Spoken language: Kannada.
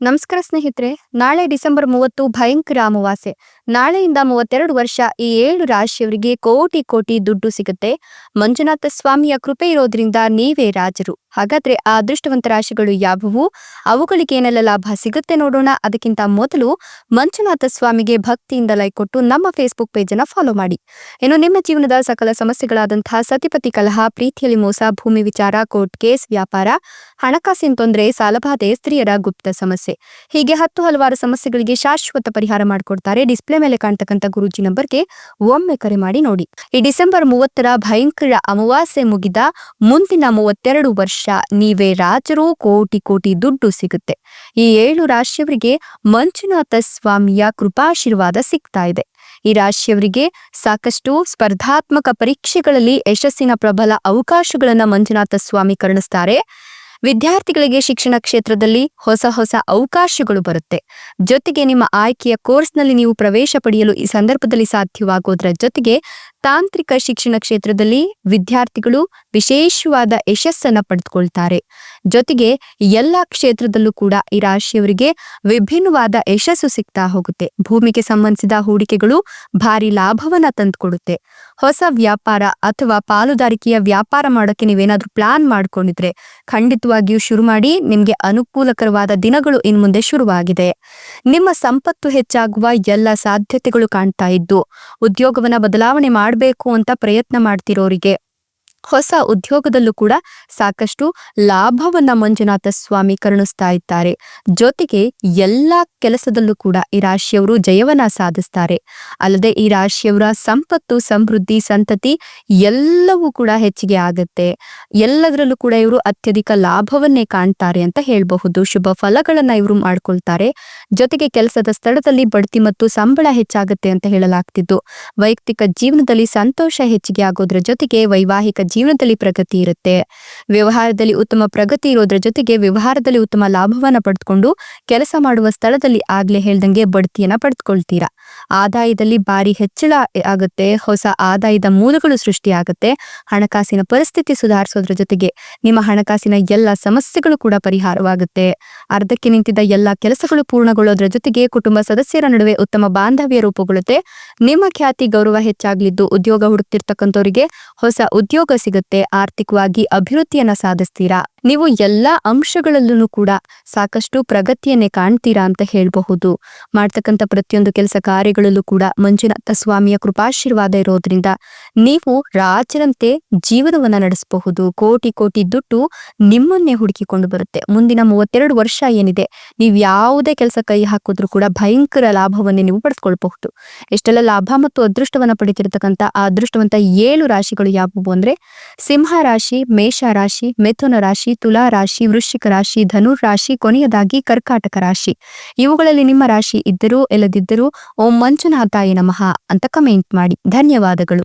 ನಮಸ್ಕಾರ ಸ್ನೇಹಿತರೆ, ನಾಳೆ ಡಿಸೆಂಬರ್ ಮೂವತ್ತು ಭಯಂಕರ ಅಮಾವಾಸ್ಯೆ. ನಾಳೆಯಿಂದ ಮೂವತ್ತೆರಡು ವರ್ಷ ಈ ಏಳು ರಾಶಿಯವರಿಗೆ ಕೋಟಿ ಕೋಟಿ ದುಡ್ಡು ಸಿಗುತ್ತೆ. ಮಂಜುನಾಥ ಸ್ವಾಮಿಯ ಕೃಪೆ ಇರೋದ್ರಿಂದ ನೀವೇ ರಾಜರು. ಹಾಗಾದ್ರೆ ಆ ಅದೃಷ್ಟವಂತ ರಾಶಿಗಳು ಯಾವುವು? ಅವುಗಳಿಗೆ ಏನೆಲ್ಲ ಲಾಭ ಸಿಗುತ್ತೆ ನೋಡೋಣ. ಅದಕ್ಕಿಂತ ಮೊದಲು ಮಂಜುನಾಥ ಸ್ವಾಮಿಗೆ ಭಕ್ತಿಯಿಂದ ಲೈಕ್ ಕೊಟ್ಟು ನಮ್ಮ ಫೇಸ್ಬುಕ್ ಪೇಜ್ ಅನ್ನ ಫಾಲೋ ಮಾಡಿ. ಇನ್ನು ನಿಮ್ಮ ಜೀವನದ ಸಕಲ ಸಮಸ್ಯೆಗಳಾದಂತಹ ಸತಿಪತಿ ಕಲಹ, ಪ್ರೀತಿಯಲ್ಲಿ ಮೋಸ, ಭೂಮಿ ವಿಚಾರ ಕೋರ್ಟ್ ಕೇಸ್ ವ್ಯಾಪಾರ, ಹಣಕಾಸಿನ ತೊಂದರೆ, ಸಾಲಬಾಧೆ, ಸ್ತ್ರೀಯರ ಗುಪ್ತ ಸಮಸ್ಯೆ ಹೀಗೆ ಹತ್ತು ಹಲವಾರು ಸಮಸ್ಯೆಗಳಿಗೆ ಶಾಶ್ವತ ಪರಿಹಾರ ಮಾಡಿಕೊಡ್ತಾರೆ ಡಿಸ್ಪ್ಲೇ ಮೇಲೆ ಕಾಣ್ತಕ್ಕಂಥ ಗುರುಜಿ ನಂಬರ್ಗೆ ಒಮ್ಮೆ ಕರೆ ಮಾಡಿ ನೋಡಿ. ಈ ಡಿಸೆಂಬರ್ ಮೂವತ್ತರ ಭಯಂಕರ ಅಮಾವಾಸ್ಯೆ ಮುಗಿದ ಮುಂದಿನ ಮೂವತ್ತೆರಡು ವರ್ಷ ನೀವೇ ರಾಜರು, ಕೋಟಿ ಕೋಟಿ ದುಡ್ಡು ಸಿಗುತ್ತೆ. ಈ ಏಳು ರಾಶಿಯವರಿಗೆ ಮಂಜುನಾಥ ಸ್ವಾಮಿಯ ಕೃಪಾಶೀರ್ವಾದ ಸಿಗ್ತಾ ಇದೆ. ಈ ರಾಶಿಯವರಿಗೆ ಸಾಕಷ್ಟು ಸ್ಪರ್ಧಾತ್ಮಕ ಪರೀಕ್ಷೆಗಳಲ್ಲಿ ಯಶಸ್ಸಿನ ಪ್ರಬಲ ಅವಕಾಶಗಳನ್ನ ಮಂಜುನಾಥ ಸ್ವಾಮಿ ಕರುಣಿಸ್ತಾರೆ. ವಿದ್ಯಾರ್ಥಿಗಳಿಗೆ ಶಿಕ್ಷಣ ಕ್ಷೇತ್ರದಲ್ಲಿ ಹೊಸ ಹೊಸ ಅವಕಾಶಗಳು ಬರುತ್ತೆ. ಜೊತೆಗೆ ನಿಮ್ಮ ಆಯ್ಕೆಯ ಕೋರ್ಸ್ನಲ್ಲಿ ನೀವು ಪ್ರವೇಶ ಪಡೆಯಲು ಈ ಸಂದರ್ಭದಲ್ಲಿ ಸಾಧ್ಯವಾಗುವುದರ ಜೊತೆಗೆ ತಾಂತ್ರಿಕ ಶಿಕ್ಷಣ ಕ್ಷೇತ್ರದಲ್ಲಿ ವಿದ್ಯಾರ್ಥಿಗಳು ವಿಶೇಷವಾದ ಯಶಸ್ಸನ್ನ ಪಡೆದುಕೊಳ್ತಾರೆ. ಜೊತೆಗೆ ಎಲ್ಲ ಕ್ಷೇತ್ರದಲ್ಲೂ ಕೂಡ ಈ ರಾಶಿಯವರಿಗೆ ವಿಭಿನ್ನವಾದ ಯಶಸ್ಸು ಸಿಗ್ತಾ ಹೋಗುತ್ತೆ. ಭೂಮಿಗೆ ಸಂಬಂಧಿಸಿದ ಹೂಡಿಕೆಗಳು ಭಾರಿ ಲಾಭವನ್ನ ತಂದುಕೊಡುತ್ತೆ. ಹೊಸ ವ್ಯಾಪಾರ ಅಥವಾ ಪಾಲುದಾರಿಕೆಯ ವ್ಯಾಪಾರ ಮಾಡೋಕ್ಕೆ ನೀವೇನಾದ್ರೂ ಪ್ಲಾನ್ ಮಾಡ್ಕೊಂಡಿದ್ರೆ ಖಂಡಿತವಾಗಿಯೂ ಶುರು ಮಾಡಿ ನಿಮ್ಗೆ ಅನುಕೂಲಕರವಾದ ದಿನಗಳು ಇನ್ನು ಮುಂದೆ ಶುರುವಾಗಿದೆ. ನಿಮ್ಮ ಸಂಪತ್ತು ಹೆಚ್ಚಾಗುವ ಎಲ್ಲ ಸಾಧ್ಯತೆಗಳು ಕಾಣ್ತಾ ಇದ್ದು, ಉದ್ಯೋಗವನ್ನ ಬದಲಾವಣೆ ಮಾಡಬೇಕು ಅಂತ ಪ್ರಯತ್ನ ಮಾಡ್ತಿರೋರಿಗೆ ಹೊಸ ಉದ್ಯೋಗದಲ್ಲೂ ಕೂಡ ಸಾಕಷ್ಟು ಲಾಭವನ್ನ ಮಂಜುನಾಥ ಸ್ವಾಮಿ ಕರುಣಿಸ್ತಾ ಇದ್ದಾರೆ. ಜೊತೆಗೆ ಎಲ್ಲ ಕೆಲಸದಲ್ಲೂ ಕೂಡ ಈ ರಾಶಿಯವರು ಜಯವನ್ನ ಸಾಧಿಸ್ತಾರೆ. ಅಲ್ಲದೆ ಈ ರಾಶಿಯವರ ಸಂಪತ್ತು, ಸಮೃದ್ಧಿ, ಸಂತತಿ ಎಲ್ಲವೂ ಕೂಡ ಹೆಚ್ಚಿಗೆ ಆಗುತ್ತೆ. ಎಲ್ಲದರಲ್ಲೂ ಕೂಡ ಇವರು ಅತ್ಯಧಿಕ ಲಾಭವನ್ನೇ ಕಾಣ್ತಾರೆ ಅಂತ ಹೇಳಬಹುದು. ಶುಭ ಫಲಗಳನ್ನ ಇವರು ಮಾಡ್ಕೊಳ್ತಾರೆ. ಜೊತೆಗೆ ಕೆಲಸದ ಸ್ಥಳದಲ್ಲಿ ಬಡ್ತಿ ಮತ್ತು ಸಂಬಳ ಹೆಚ್ಚಾಗುತ್ತೆ ಅಂತ ಹೇಳಲಾಗ್ತಿದ್ದು. ವೈಯಕ್ತಿಕ ಜೀವನದಲ್ಲಿ ಸಂತೋಷ ಹೆಚ್ಚಿಗೆ ಆಗೋದ್ರ ಜೊತೆಗೆ ವೈವಾಹಿಕ ಜೀವನದಲ್ಲಿ ಪ್ರಗತಿ ಇರುತ್ತೆ. ವ್ಯವಹಾರದಲ್ಲಿ ಉತ್ತಮ ಪ್ರಗತಿ ಇರೋದ್ರ ಜೊತೆಗೆ ವ್ಯವಹಾರದಲ್ಲಿ ಉತ್ತಮ ಲಾಭವನ್ನ ಪಡೆದುಕೊಂಡು ಕೆಲಸ ಮಾಡುವ ಸ್ಥಳದಲ್ಲಿ ಆಗ್ಲೇ ಹೇಳ್ದಂಗೆ ಬಡ್ತಿಯನ್ನ ಪಡೆದುಕೊಳ್ತೀರಾ ಆದಾಯದಲ್ಲಿ ಭಾರಿ ಹೆಚ್ಚಳ ಆಗುತ್ತೆ. ಹೊಸ ಆದಾಯದ ಮೂಲಗಳು ಸೃಷ್ಟಿಯಾಗುತ್ತೆ. ಹಣಕಾಸಿನ ಪರಿಸ್ಥಿತಿ ಸುಧಾರಿಸೋದ್ರ ಜೊತೆಗೆ ನಿಮ್ಮ ಹಣಕಾಸಿನ ಎಲ್ಲ ಸಮಸ್ಯೆಗಳು ಕೂಡ ಪರಿಹಾರವಾಗುತ್ತೆ. ಅರ್ಧಕ್ಕೆ ನಿಂತಿದ್ದ ಎಲ್ಲ ಕೆಲಸಗಳು ಪೂರ್ಣಗೊಳ್ಳೋದ್ರ ಜೊತೆಗೆ ಕುಟುಂಬ ಸದಸ್ಯರ ನಡುವೆ ಉತ್ತಮ ಬಾಂಧವ್ಯ ರೂಪುಗೊಳ್ಳುತ್ತೆ. ನಿಮ್ಮ ಖ್ಯಾತಿ ಗೌರವ ಹೆಚ್ಚಾಗಲಿದ್ದು ಉದ್ಯೋಗ ಹುಡುಕ್ತಿರ್ತಕ್ಕಂಥವರಿಗೆ ಹೊಸ ಉದ್ಯೋಗ ಸಿಗುತ್ತೆ. ಆರ್ಥಿಕವಾಗಿ ಅಭಿವೃದ್ಧಿಯನ್ನ ಸಾಧಿಸ್ತೀರಾ? ನೀವು ಎಲ್ಲ ಅಂಶಗಳಲ್ಲೂ ಕೂಡ ಸಾಕಷ್ಟು ಪ್ರಗತಿಯನ್ನೇ ಕಾಣ್ತೀರಾ ಅಂತ ಹೇಳಬಹುದು. ಮಾಡ್ತಕ್ಕಂಥ ಪ್ರತಿಯೊಂದು ಕೆಲಸ ಕಾರ್ಯಗಳಲ್ಲೂ ಕೂಡ ಮಂಜುನಾಥ ಸ್ವಾಮಿಯ ಕೃಪಾಶೀರ್ವಾದ ಇರೋದ್ರಿಂದ ನೀವು ರಾಜರಂತೆ ಜೀವನವನ್ನ ನಡೆಸಬಹುದು. ಕೋಟಿ ಕೋಟಿ ದುಡ್ಡು ನಿಮ್ಮನ್ನೇ ಹುಡುಕಿಕೊಂಡು ಬರುತ್ತೆ. ಮುಂದಿನ ಮೂವತ್ತೆರಡು ವರ್ಷ ಏನಿದೆ, ನೀವು ಯಾವುದೇ ಕೆಲಸ ಕೈ ಹಾಕಿದ್ರು ಕೂಡ ಭಯಂಕರ ಲಾಭವನ್ನೇ ನೀವು ಪಡೆದುಕೊಳ್ಬಹುದು. ಎಷ್ಟೆಲ್ಲ ಲಾಭ ಮತ್ತು ಅದೃಷ್ಟವನ್ನ ಪಡಿತಿರ್ತಕ್ಕಂಥ ಆ ಅದೃಷ್ಟವಂತ ಏಳು ರಾಶಿಗಳು ಯಾವುವು ಅಂದ್ರೆ, ಸಿಂಹ ರಾಶಿ, ಮೇಷ ರಾಶಿ, ಮಿಥುನ ರಾಶಿ, ತುಲಾ ರಾಶಿ, ವೃಶ್ಚಿಕ ರಾಶಿ ಧನುರ್ ರಾಶಿ, ಕೊನೆಯದಾಗಿ ಕರ್ಕಾಟಕ ರಾಶಿ. ಇವುಗಳಲ್ಲಿ ನಿಮ್ಮ ರಾಶಿ ಇದ್ದರೂ, ಇಲ್ಲದಿದ್ದರೂ ಓಂ ಮಂಜುನಾಥಾಯ ನಮಃ ಅಂತ ಕಮೆಂಟ್ ಮಾಡಿ. ಧನ್ಯವಾದಗಳು.